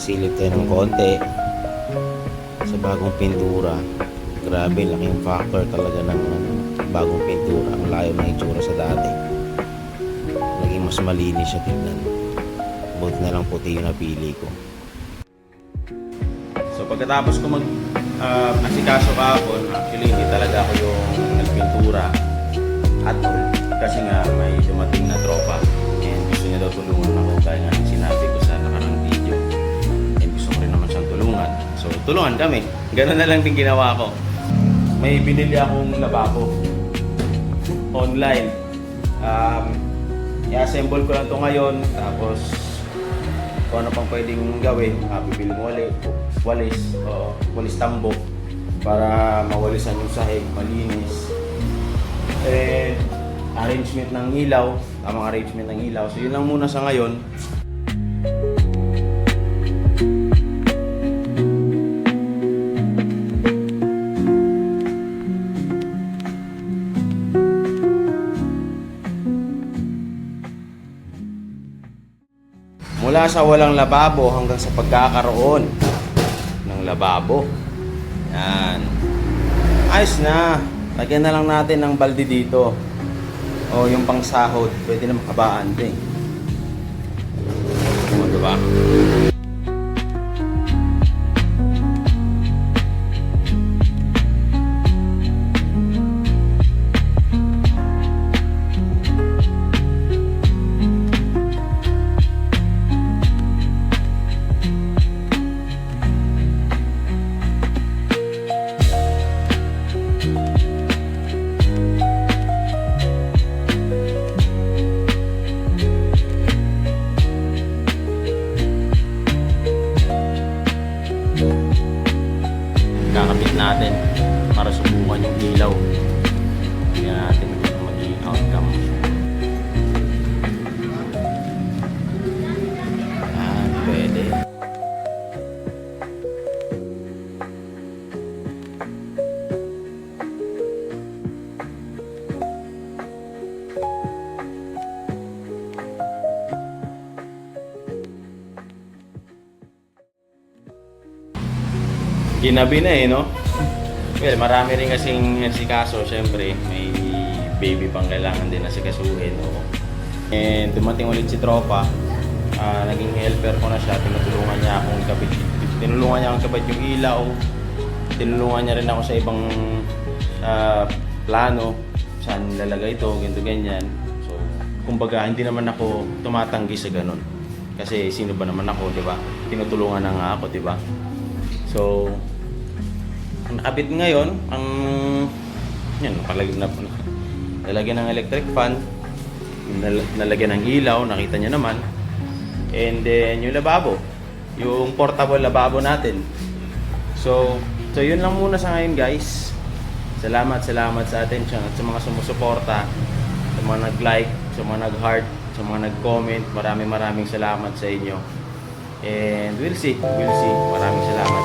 Silip tayo ng konti sa bagong pintura. Grabe, laking factor talaga ng bagong pintura. Ang layo ng itsura sa dati. Naging mas malinis siya tignan. Buti na lang puti yung napili ko. So pagkatapos ko mag uh, asikaso kahapon, actually hindi talaga ako yung nagpintura at all. Kasi nga may dumating So tulungan kami. Ganun na lang din ginawa ko. May binili akong lababo online. Um, i-assemble ko lang to ngayon tapos kung ano pang pwedeng gawin, uh, bibili mo wali, walis, o walis tambo para mawalisan yung sahig, malinis. Eh, arrangement ng ilaw, tamang arrangement ng ilaw. So yun lang muna sa ngayon. Mula sa walang lababo hanggang sa pagkakaroon ng lababo. Yan. Ayos na. Lagyan na lang natin ng balde dito. O yung pangsahod. Pwede na makabaan din. O, diba? Kakabit natin para subukan yung ilaw. Tingnan natin Ginabi na eh, no? Well, marami rin kasing sikaso, syempre, may baby pang kailangan din na sikasuhin. No? And dumating ulit si Tropa, ah, naging helper ko na siya, tinutulungan niya akong ikabit, tinulungan niya akong ikabit yung ilaw, tinulungan niya rin ako sa ibang ah, plano, saan lalagay ito, ganito, ganyan. So, kumbaga, hindi naman ako tumatanggi sa ganun. Kasi sino ba naman ako, di ba? Tinutulungan na nga ako, di ba? So, ang nakabit ngayon, ang yan, napalag, na, nalagyan ng electric fan, nal, nalagyan ng ilaw, nakita niyo naman. And then yung lababo, yung portable lababo natin. So, so yun lang muna sa ngayon guys. Salamat, salamat sa attention at sa mga sumusuporta, sa mga nag-like, sa mga nag-heart, sa mga nag-comment. Maraming maraming salamat sa inyo. And we'll see, we'll see. Maraming salamat.